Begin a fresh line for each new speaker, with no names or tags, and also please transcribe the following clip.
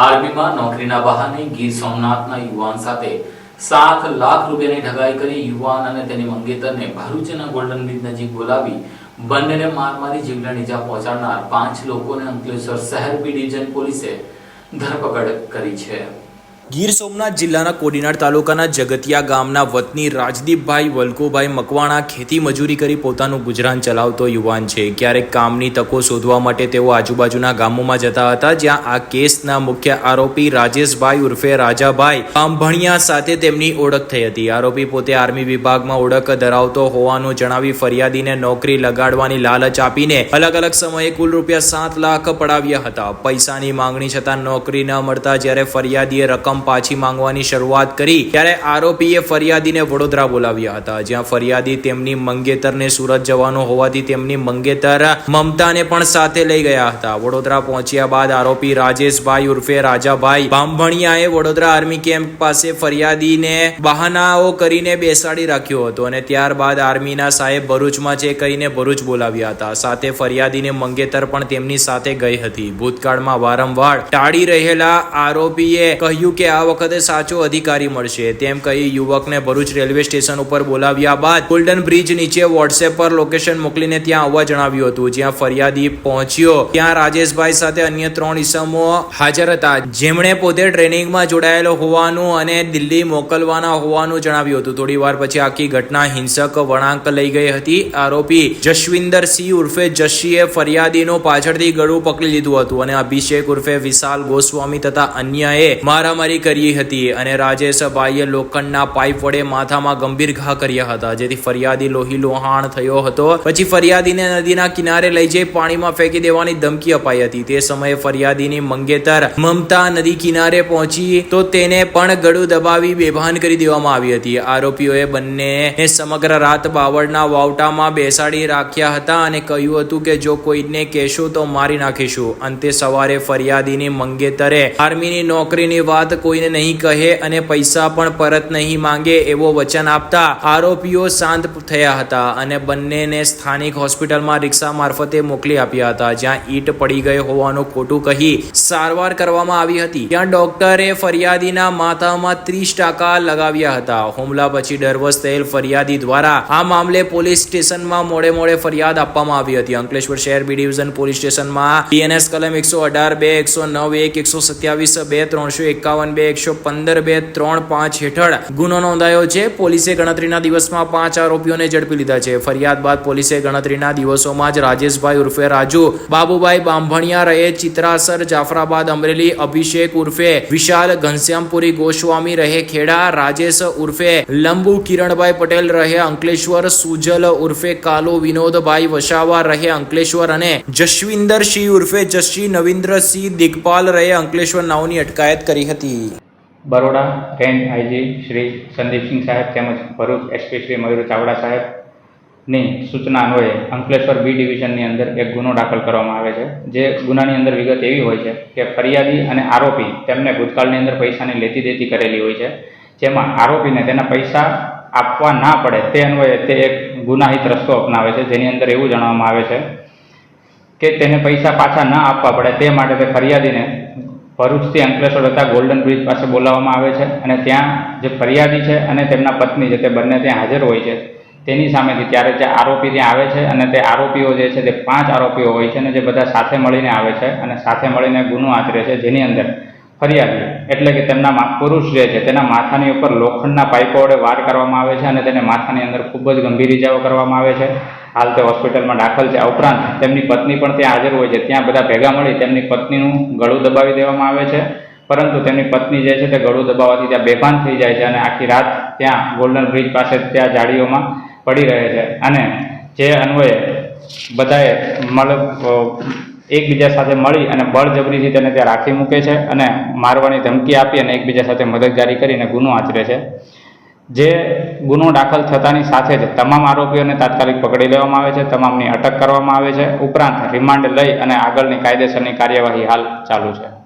આર્મીમાં નોકરીના બહાને ગીર સોમનાથના યુવાન સાથે સાત લાખ રૂપિયાની ઠગાઈ કરી યુવાન અને તેની મંગેતરને ભરૂચના ગોલ્ડન બ્રિજ નજીક બોલાવી બંનેને માર મારી જીવલેણ ઇજા પહોંચાડનાર પાંચ લોકોને અંકલેશ્વર શહેર બી ડિવિઝન પોલીસે ધરપકડ કરી છે.
ગીર સોમનાથ જિલ્લાના કોડીનાર તાલુકાના જગતિયા ગામના વતની રાજદીપભાઈ વલ્કુભાઈ મકવાણા ખેતી મજૂરી કરી પોતાનું ગુજરાન ચલાવતો યુવાન છે. ક્યારેક કામની તકો શોધવા માટે તેઓ આજુબાજુના ગામોમાં જતા હતા, જ્યાં આ કેસના મુખ્ય આરોપી રાજેશભાઈ ઉર્ફે રાજાભાઈ આંભણિયા સાથે તેમની ઓળખ થઈ હતી. આરોપી પોતે આર્મી વિભાગમાં ઓળખ ધરાવતો હોવાનું જણાવી ફરિયાદીને નોકરી લગાડવાની લાલચ આપીને અલગ અલગ સમયે કુલ રૂપિયા સાત લાખ પડાવ્યા હતા. પૈસાની માંગણી છતાં નોકરી ન મળતા જ્યારે ફરિયાદીએ રકમ પાછી માંગવાની શરૂઆત કરી, ત્યારે આરોપીએ ફરિયાદીને વડોદરા બોલાવ્યા હતા. જ્યાં ફરિયાદી તેમની મંગેતરને સુરત જવાનો હોવાથી તેમની મંગેતર મમતાને પણ સાથે લઈ ગયા હતા. વડોદરા પહોંચ્યા બાદ આરોપી રાજેશભાઈ ઉર્ફે રાજાભાઈ બામભણિયાએ વડોદરા આર્મી કેમ્પ પાસે ફરિયાદીને બહાનાઓ કરીને બેસાડી રાખ્યો હતો અને ત્યારબાદ આર્મીના સાહેબ ભરૂચમાં છે કહીને ભરૂચ બોલાવ્યા હતા. સાથે ફરિયાદીને મંગેતર પણ તેમની સાથે ગઈ હતી. ભૂતકાળમાં વારંવાર ટાળી રહેલા આરોપીએ કહ્યું કે આ વખતે સાચો અધિકારી મળશે. તેમ કહી યુવકને ભરૂચ રેલવે સ્ટેશન ઉપર બોલાવ્યા બાદ ગોલ્ડન બ્રિજ નીચે વોટ્સએપ પર લોકેશન મોકલીને ત્યાં આવવા જણાવ્યું હતું. જ્યાં ફરિયાદી પહોંચ્યો. ત્યાં રાજેશભાઈ સાથે અન્ય ત્રણ ઇસમો હાજર હતા. જેમણે પોતે ટ્રેનિંગમાં જોડાયેલો હોવાનું અને દિલ્હી મોકલવાના હોવાનું જણાવ્યું હતું. થોડી વાર પછી આખી ઘટના હિંસક વળાંક લઈ ગઈ હતી. આરોપી જશવિંદર સિંહ ઉર્ફે જશીએ ફરિયાદીનું પાછળથી ગળું પકડી લીધું હતું અને અભિષેક ઉર્ફે વિશાલ ગોસ્વામી તથા અન્યએ મારામારી કરી હતી અને રાજેશભાઈએ લોખંડના પાઇપ વડે માથામાં ગંભીર ઘા કર્યા હતા, જેથી ફરિયાદી લોહી લોહાણ થયો હતો. પછી ફરિયાદીને નદીના કિનારે લઈ જઈ પાણીમાં ફેંકી દેવાની ધમકી અપાઈ હતી. તે સમયે ફરિયાદીની મંગેતર મમતા નદી કિનારે પહોંચી તો તેને પણ ગળું દબાવી બેભાન કરી દેવામાં આવી હતી. આરોપીઓએ બંને સમગ્ર રાત બાવળના વાવટામાં બેસાડી રાખ્યા હતા અને કહ્યું હતું કે, જો કોઈને કહેશો તો મારી નાખીશું. અંતે સવારે ફરિયાદીની મંગેતરે આર્મીની નોકરીની વાત કોઈને નહીં કહે અને પૈસા પણ પરત નહીં માંગે એવો વચન આપતા આરોપીઓ શાંત થયા હતા અને બંનેને સ્થાનિક હોસ્પિટલમાં રિક્ષા મારફતે મોકલી આપ્યા હતા, જ્યાં ઈટ પડી ગઈ હોવાનું ખોટું કહી સારવાર કરવામાં આવી હતી. ત્યાં ડોક્ટરે ફરિયાદીના માથામાં ત્રીસ ટકા લગાવ્યા હતા. હુમલા પછી ડરવસ થયેલ ફરિયાદી દ્વારા આ મામલે પોલીસ સ્ટેશનમાં મોડે મોડે ફરિયાદ આપવામાં આવી હતી. અંકલેશ્વર શહેર બી ડિવિઝન પોલીસ સ્ટેશનમાં ડીએનએસ કલમ એકસો અઢાર બે, એકસો નવ એક, એકસો સત્યાવીસ બે, ત્રણસો એકાવન બે એકસો પંદર બે ત્રણ પાંચ હેઠળ ગુનો નોંધાયો છે. પોલીસે ગણતરીના દિવસમાં પાંચ આરોપીઓને ઝડપી લીધા છે. ફરિયાદ બાદ પોલીસે ગણતરીના દિવસોમાં જ રાજેશભાઈ ઉર્ફે રાજુ, બાબુભાઈ બાંભણિયા રહે ચિત્રાસર, જાફરાબાદ, અમરેલી, અભિષેક ઉર્ફે વિશાલ, ઘનશ્યામપુરી, ગોસ્વામી રહે ખેડા, રાજેશ ઉર્ફે લંબુ, કિરણભાઈ પટેલ રહે અંકલેશ્વર, સુજલ ઉર્ફે કાલુ, વિનોદભાઈ વસાવા રહે અંકલેશ્વર અને જશવિંદર સિંહ ઉર્ફે જશી, નવિન્દ્રસિંહ દિગપાલ રહે અંકલેશ્વર નાવની અટકાયત કરી હતી.
બરોડા રેન્જ આઈજી શ્રી સંદીપસિંહ સાહેબ તેમજ ભરૂચ એસપી શ્રી મયુર ચાવડા સાહેબની સૂચના અન્વયે અંકલેશ્વર બી ડિવિઝનની અંદર એક ગુનો દાખલ કરવામાં આવે છે. જે ગુનાની અંદર વિગત એવી હોય છે કે ફરિયાદી અને આરોપી તેમને ભૂતકાળની અંદર પૈસાની લેતી દેતી કરેલી હોય છે. જેમાં આરોપીને તેના પૈસા આપવા ના પડે તે અન્વયે તે એક ગુનાહિત રસ્તો અપનાવે છે. જેની અંદર એવું જણાવવામાં આવે છે કે તેને પૈસા પાછા ન આપવા પડે તે માટે તે ફરિયાદીને ભરૂચથી અંકલેશ્વર હતા ગોલ્ડન બ્રિજ પાસે બોલાવવામાં આવે છે અને ત્યાં જે ફરિયાદી છે અને તેમના પત્ની છે તે બંને ત્યાં હાજર હોય છે. તેની સામેથી ત્યારે જે આરોપી ત્યાં આવે છે અને તે આરોપીઓ જે છે તે પાંચ આરોપીઓ હોય છે અને જે બધા સાથે મળીને આવે છે અને સાથે મળીને ગુનો આચરે છે જેની અંદર ફરિયાદી એટલે કે તેમના પુરુષ જે છે તેના માથાની ઉપર લોખંડના પાઇપો વડે વાર કરવામાં આવે છે અને તેને માથાની અંદર ખૂબ જ ગંભીર ઇજાઓ કરવામાં આવે છે. હાલ તે હોસ્પિટલમાં દાખલ છે. આ ઉપરાંત તેમની પત્ની પણ ત્યાં હાજર હોય છે. ત્યાં બધા ભેગા મળી તેમની પત્નીનું ગળું દબાવી દેવામાં આવે છે. પરંતુ તેમની પત્ની જે છે તે ગળું દબાવવાથી ત્યાં બેભાન થઈ જાય છે અને આખી રાત ત્યાં ગોલ્ડન બ્રિજ પાસે ત્યાં જાળીઓમાં પડી રહે છે. અને જે અન્વયે બધાએ અ, એકબીજા સાથે મળી અને બળજબરીથી તેને ત્યાં રાખી મૂકે છે અને મારવાની ધમકી આપી અને એકબીજા સાથે મદદગારી કરીને ગુનો આચરે છે. જે ગુનો દાખલ થતાની સાથે જ તમામ આરોપીઓને તાત્કાલિક પકડી લેવામાં આવે છે. તમામની અટક કરવામાં આવે છે. ઉપરાંત રિમાન્ડ લઈ અને આગળની કાયદેસરની કાર્યવાહી હાલ ચાલુ છે.